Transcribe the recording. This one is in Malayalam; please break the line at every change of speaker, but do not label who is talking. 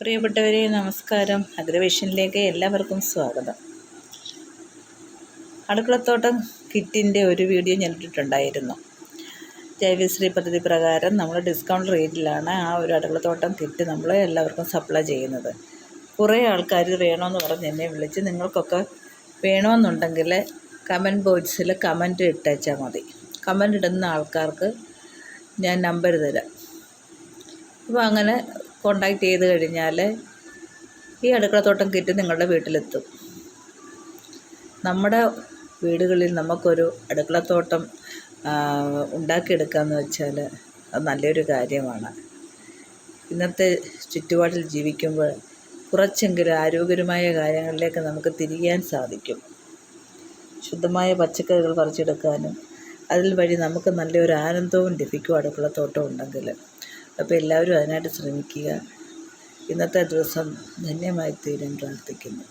പ്രിയപ്പെട്ടവരെ നമസ്കാരം. അഗ്രവേഷനിലേക്ക് എല്ലാവർക്കും സ്വാഗതം. അടുക്കളത്തോട്ടം കിറ്റിന്റെ ഒരു വീഡിയോ ഞാൻ ഇട്ടിട്ടുണ്ടായിരുന്നു ജൈവശ്രീ പദ്ധതി പ്രകാരം നമ്മൾ ഡിസ്കൗണ്ട് റേറ്റിലാണ് ആ ഒരു അടുക്കളത്തോട്ടം കിറ്റ് നമ്മൾ എല്ലാവർക്കും സപ്ലൈ ചെയ്യുന്നത്. കുറേ ആൾക്കാർ വേണമെന്ന് പറഞ്ഞ് എന്നെ വിളിച്ച് നിങ്ങൾക്കൊക്കെ വേണമെന്നുണ്ടെങ്കിൽ കമന്റ് ബോക്സിൽ കമന്റ് ഇട്ടേച്ചാൽ മതി. കമന്റ് ഇടുന്ന ആൾക്കാർക്ക് ഞാൻ നമ്പർ തരാം. അപ്പോൾ അങ്ങനെ കോണ്ടാക്ട് ചെയ്ത് കഴിഞ്ഞാൽ ഈ അടുക്കളത്തോട്ടം കിറ്റ് നിങ്ങളുടെ വീട്ടിലെത്തും. നമ്മുടെ വീടുകളിൽ നമുക്കൊരു അടുക്കളത്തോട്ടം തോട്ടം ഉണ്ടാക്കിയെടുക്കാമെന്ന് വെച്ചാൽ അത് നല്ലൊരു കാര്യമാണ്. ഇന്നത്തെ ചുറ്റുപാടിൽ ജീവിക്കുമ്പോൾ കുറച്ചെങ്കിലും ആരോഗ്യകരമായ കാര്യങ്ങളിലേക്ക് നമുക്ക് തിരിയാൻ സാധിക്കും. ശുദ്ധമായ പച്ചക്കറികൾ പറിച്ചെടുക്കാനും അതിൽ വഴി നമുക്ക് നല്ലൊരു ആനന്ദവും ലഭിക്കും അടുക്കളത്തോട്ടം ഉണ്ടെങ്കിൽ അപ്പോൾ എല്ലാവരും അതിനായിട്ട് ശ്രമിക്കുക. ഇന്നത്തെ ദിവസം ധന്യമായി തീരാൻ പ്രാർത്ഥിക്കുന്നു.